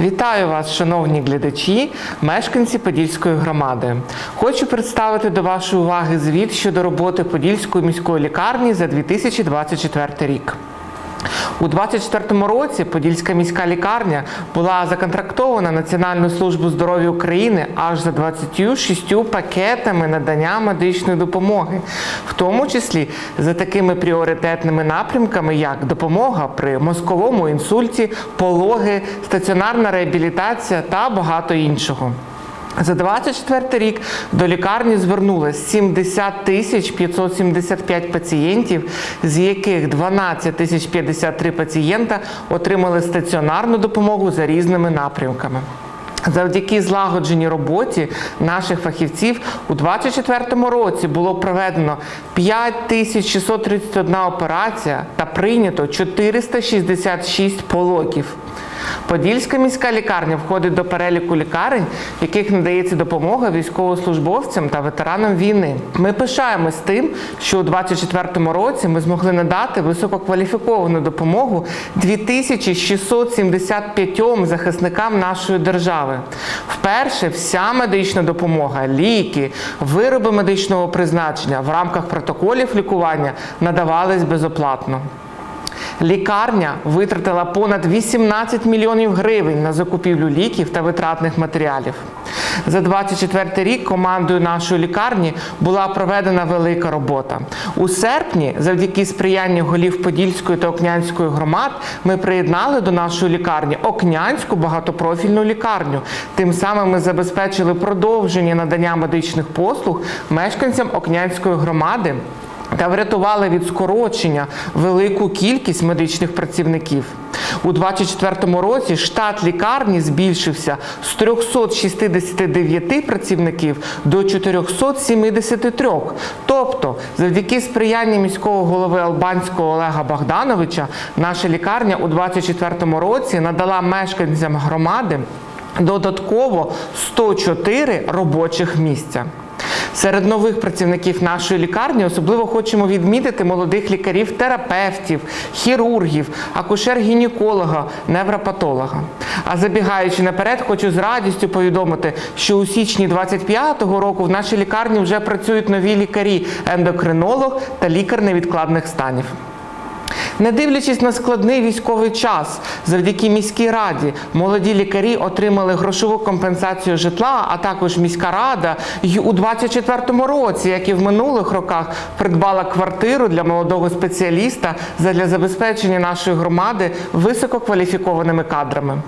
Вітаю вас, шановні глядачі, мешканці Подільської громади. Хочу представити до вашої уваги звіт щодо роботи Подільської міської лікарні за 2024 рік. У 2024 році Подільська міська лікарня була законтрактована Національною службою здоров'я України аж за 26 пакетами надання медичної допомоги, в тому числі за такими пріоритетними напрямками, як допомога при мозковому інсульті, пологи, стаціонарна реабілітація та багато іншого. За 24 рік до лікарні звернулось 70 тисяч 575 пацієнтів, з яких 12 тисяч 53 пацієнта отримали стаціонарну допомогу за різними напрямками. Завдяки злагодженій роботі наших фахівців у 2024 році було проведено 5631 операція та прийнято 466 пологів. Подільська міська лікарня входить до переліку лікарень, яких надається допомога військовослужбовцям та ветеранам війни. Ми пишаємось тим, що у 2024 році ми змогли надати висококваліфіковану допомогу 2675 захисникам нашої держави. Вперше вся медична допомога, ліки, вироби медичного призначення в рамках протоколів лікування надавались безоплатно. Лікарня витратила понад 18 мільйонів гривень на закупівлю ліків та витратних матеріалів. За 24 рік командою нашої лікарні була проведена велика робота. У серпні, завдяки сприянню голів Подільської та Окнянської громад, ми приєднали до нашої лікарні Окнянську багатопрофільну лікарню. Тим самим ми забезпечили продовження надання медичних послуг мешканцям Окнянської громади та врятували від скорочення велику кількість медичних працівників. У 2024 році штат лікарні збільшився з 369 працівників до 473. Тобто, завдяки сприянню міського голови Албанського Олега Богдановича, наша лікарня у 2024 році надала мешканцям громади додатково 104 робочих місця. Серед нових працівників нашої лікарні особливо хочемо відмітити молодих лікарів-терапевтів, хірургів, акушер-гінеколога, невропатолога. А забігаючи наперед, хочу з радістю повідомити, що у січні 25-го року в нашій лікарні вже працюють нові лікарі, ендокринолог та лікар невідкладних станів. Не дивлячись на складний військовий час, завдяки міській раді молоді лікарі отримали грошову компенсацію житла, а також міська рада й у 24-му році, як і в минулих роках, придбала квартиру для молодого спеціаліста задля забезпечення нашої громади висококваліфікованими кадрами.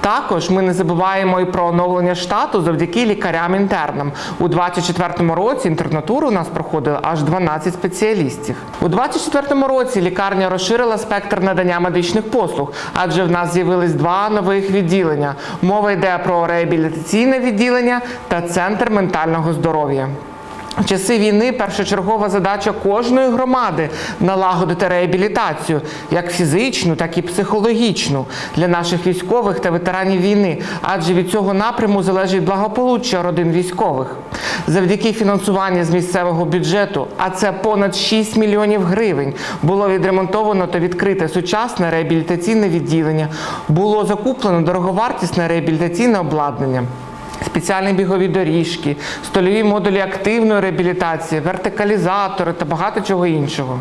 Також ми не забуваємо і про оновлення штату завдяки лікарям-інтернам. У 24-му році інтернатуру у нас проходило аж 12 спеціалістів. У 24-му році лікарня розширила спектр надання медичних послуг, адже в нас з'явились два нових відділення. Мова йде про реабілітаційне відділення та центр ментального здоров'я. Часи війни першочергова задача кожної громади налагодити реабілітацію, як фізичну, так і психологічну для наших військових та ветеранів війни, адже від цього напряму залежить благополуччя родин військових. Завдяки фінансуванню з місцевого бюджету, а це понад 6 мільйонів гривень, було відремонтовано та відкрите сучасне реабілітаційне відділення, було закуплено дороговартісне реабілітаційне обладнання. Спеціальні бігові доріжки, стольові модулі активної реабілітації, вертикалізатори та багато чого іншого.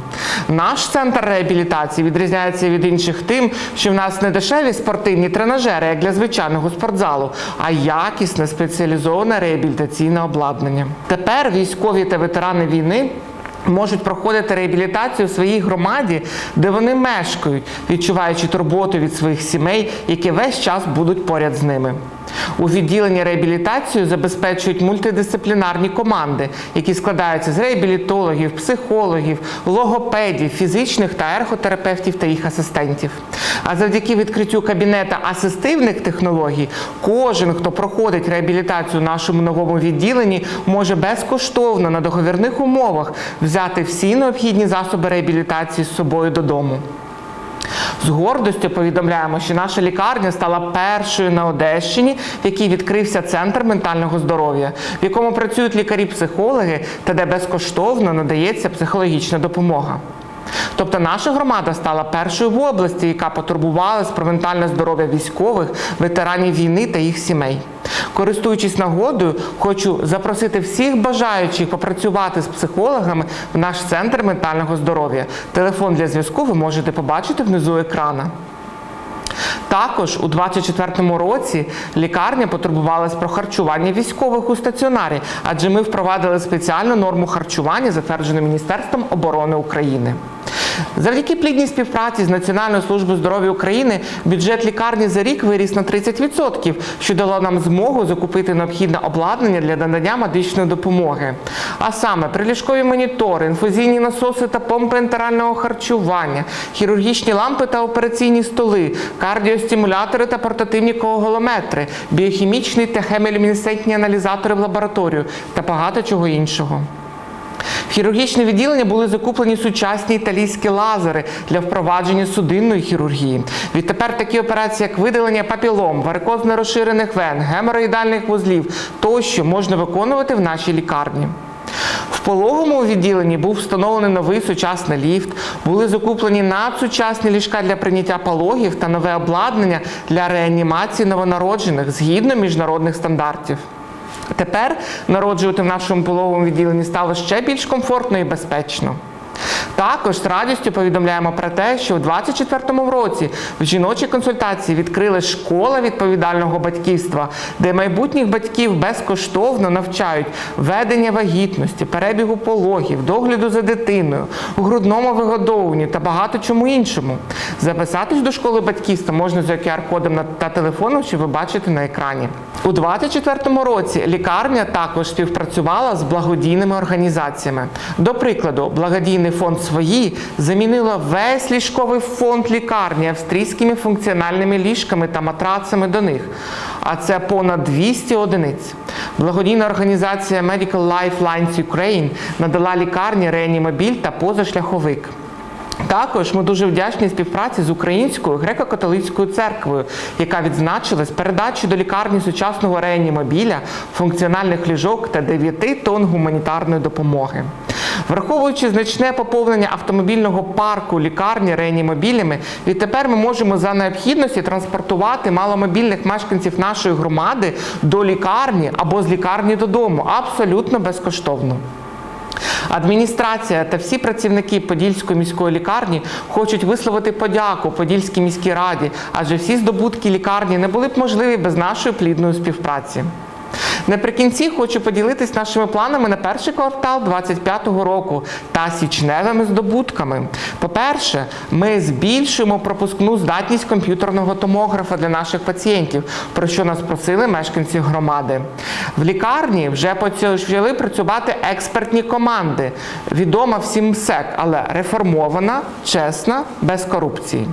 Наш центр реабілітації відрізняється від інших тим, що в нас не дешеві спортивні тренажери, як для звичайного спортзалу, а якісне спеціалізоване реабілітаційне обладнання. Тепер військові та ветерани війни. Можуть проходити реабілітацію в своїй громаді, де вони мешкають, відчуваючи турботу від своїх сімей, які весь час будуть поряд з ними. У відділенні реабілітацію забезпечують мультидисциплінарні команди, які складаються з реабілітологів, психологів, логопедів, фізичних та ерготерапевтів та їх асистентів. А завдяки відкриттю кабінета асистивних технологій, кожен, хто проходить реабілітацію в нашому новому відділенні, може безкоштовно на договірних умовах взяти всі необхідні засоби реабілітації з собою додому. З гордостю повідомляємо, що наша лікарня стала першою на Одещині, в якій відкрився центр ментального здоров'я, в якому працюють лікарі-психологи та де безкоштовно надається психологічна допомога. Тобто наша громада стала першою в області, яка потурбувалась про ментальне здоров'я військових, ветеранів війни та їх сімей. Користуючись нагодою, хочу запросити всіх бажаючих попрацювати з психологами в наш центр ментального здоров'я. Телефон для зв'язку ви можете побачити внизу екрана. Також у 24-му році лікарня потурбувалась про харчування військових у стаціонарі, адже ми впровадили спеціальну норму харчування, затверджену Міністерством оборони України. Завдяки плідній співпраці з Національною службою здоров'я України бюджет лікарні за рік виріс на 30%, що дало нам змогу закупити необхідне обладнання для надання медичної допомоги. А саме приліжкові монітори, інфузійні насоси та помпи ентерального харчування, хірургічні лампи та операційні столи, кардіостимулятори та портативні коголометри, біохімічні та хемілюмінесцентні аналізатори в лабораторію та багато чого іншого. В хірургічне відділення були закуплені сучасні італійські лазери для впровадження судинної хірургії. Відтепер такі операції, як видалення папілом, варикоз нерозширених вен, геморроїдальних вузлів тощо можна виконувати в нашій лікарні. В пологовому відділенні був встановлений новий сучасний ліфт, були закуплені надсучасні ліжка для прийняття пологів та нове обладнання для реанімації новонароджених згідно міжнародних стандартів. Тепер народжувати в нашому пологовому відділенні стало ще більш комфортно і безпечно. Також з радістю повідомляємо про те, що у 2024 році в жіночій консультації відкрили школа відповідального батьківства, де майбутніх батьків безкоштовно навчають ведення вагітності, перебігу пологів, догляду за дитиною, грудному вигодовуванні та багато чому іншому. Записатись до школи батьківства можна за QR-кодом та телефоном, що ви бачите на екрані. У 2024 році лікарня також співпрацювала з благодійними організаціями. До прикладу, благодійний фонд свої замінила весь ліжковий фонд лікарні австрійськими функціональними ліжками та матрацами до них. А це понад 200 одиниць. Благодійна організація Medical Lifelines Ukraine надала лікарні реанімобіль та позашляховик. Також ми дуже вдячні співпраці з Українською греко-католицькою церквою, яка відзначилась передачею до лікарні сучасного реанімобіля, функціональних ліжок та 9 тонн гуманітарної допомоги. Враховуючи значне поповнення автомобільного парку лікарні реанімобілями, відтепер ми можемо за необхідності транспортувати маломобільних мешканців нашої громади до лікарні або з лікарні додому абсолютно безкоштовно. Адміністрація та всі працівники Подільської міської лікарні хочуть висловити подяку Подільській міській раді, адже всі здобутки лікарні не були б можливі без нашої плідної співпраці. Наприкінці хочу поділитись нашими планами на перший квартал 2025 року та січневими здобутками. По-перше, ми збільшуємо пропускну здатність комп'ютерного томографа для наших пацієнтів, про що нас просили мешканці громади. В лікарні вже почали працювати експертні команди. Відома всім МСЕК, але реформована, чесна, без корупції.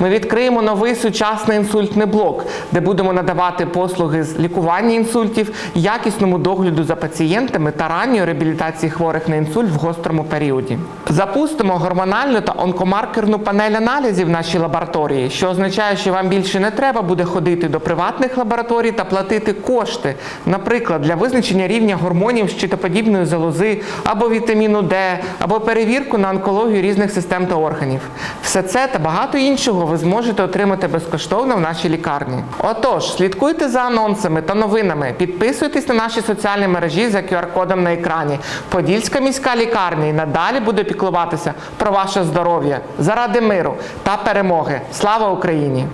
Ми відкриємо новий сучасний інсультний блок, де будемо надавати послуги з лікування інсультів, якісному догляду за пацієнтами та ранньої реабілітації хворих на інсульт в гострому періоді. Запустимо гормональну та онкомаркерну панель аналізів в нашій лабораторії, що означає, що вам більше не треба буде ходити до приватних лабораторій та платити кошти, наприклад, для визначення рівня гормонів щитоподібної залози або вітаміну Д, або перевірку на онкологію різних систем та органів. Все це та багато іншого ви зможете отримати безкоштовно в нашій лікарні. Отож, слідкуйте за анонсами та новинами, підписуйтесь на наші соціальні мережі за QR-кодом на екрані. Подільська міська лікарня і надалі буде піклуватися про ваше здоров'я заради миру та перемоги. Слава Україні!